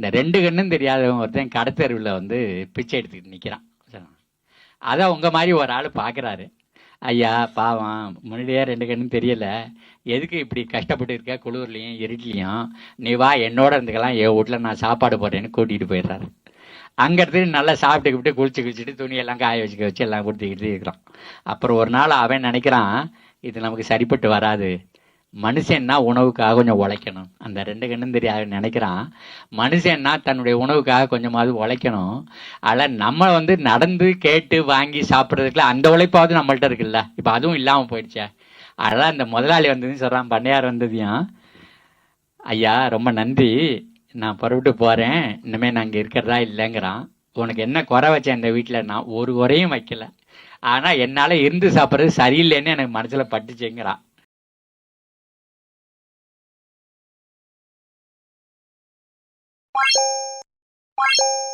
இந்த ரெண்டு கண்ணும் தெரியாதவன் ஒருத்தன் கடத்தெருவில் வந்து பிச்சை எடுத்துக்கிட்டு நிற்கிறான் அதை உங்கள் மாதிரி ஒரு ஆள் பார்க்குறாரு ஐயா பாவம் முன்னாடியே ரெண்டு கண்ணும் தெரியல. எதுக்கு இப்படி கஷ்டப்பட்டு இருக்க? குளிர்லையும் இருட்லையும் நீ வா என்னோட இருந்துக்கலாம். என் வீட்டில் நான் சாப்பாடு போடுறேன்னு கூட்டிகிட்டு போயிடுறாரு. அங்கேருந்து நல்லா சாப்பிட்டுக்கிட்டு குளிச்சு குளிச்சுட்டு துணியெல்லாம் காய வச்சுக்க வச்சு எல்லாம் கொடுத்துக்கிட்டு இருக்கிறான். அப்புறம் ஒரு நாள் அவன் நினைக்கிறான் இது நமக்கு சரிப்பட்டு வராது. மனுஷன்னா உணவுக்காக கொஞ்சம் உழைக்கணும். அந்த ரெண்டு கண்ணும் தெரியாது நினைக்கிறான். மனுஷன்னா தன்னுடைய உணவுக்காக கொஞ்சமாவது உழைக்கணும். அதில் நம்ம வந்து நடந்து கேட்டு வாங்கி சாப்பிட்றதுக்குலாம் அந்த உழைப்பாவது நம்மள்ட்ட இருக்குல்ல? இப்போ அதுவும் இல்லாமல் போயிடுச்சே. அதெல்லாம் இந்த முதலாளி வந்ததுன்னு சொல்கிறான் பண்ணையார் வந்ததையும் ஐயா ரொம்ப நன்றி. நான் புறப்பட்டு போகிறேன் இனிமேல் நான் இங்கே இருக்கிறதா இல்லைங்கிறான். உனக்கு என்ன குறை வச்சேன் இந்த வீட்டில் நான் ஒரு குறையும் வைக்கல. ஆனால் என்னால் இருந்து சாப்பிட்றது சரியில்லைன்னு எனக்கு மனசில் பட்டுச்சுங்கிறான். you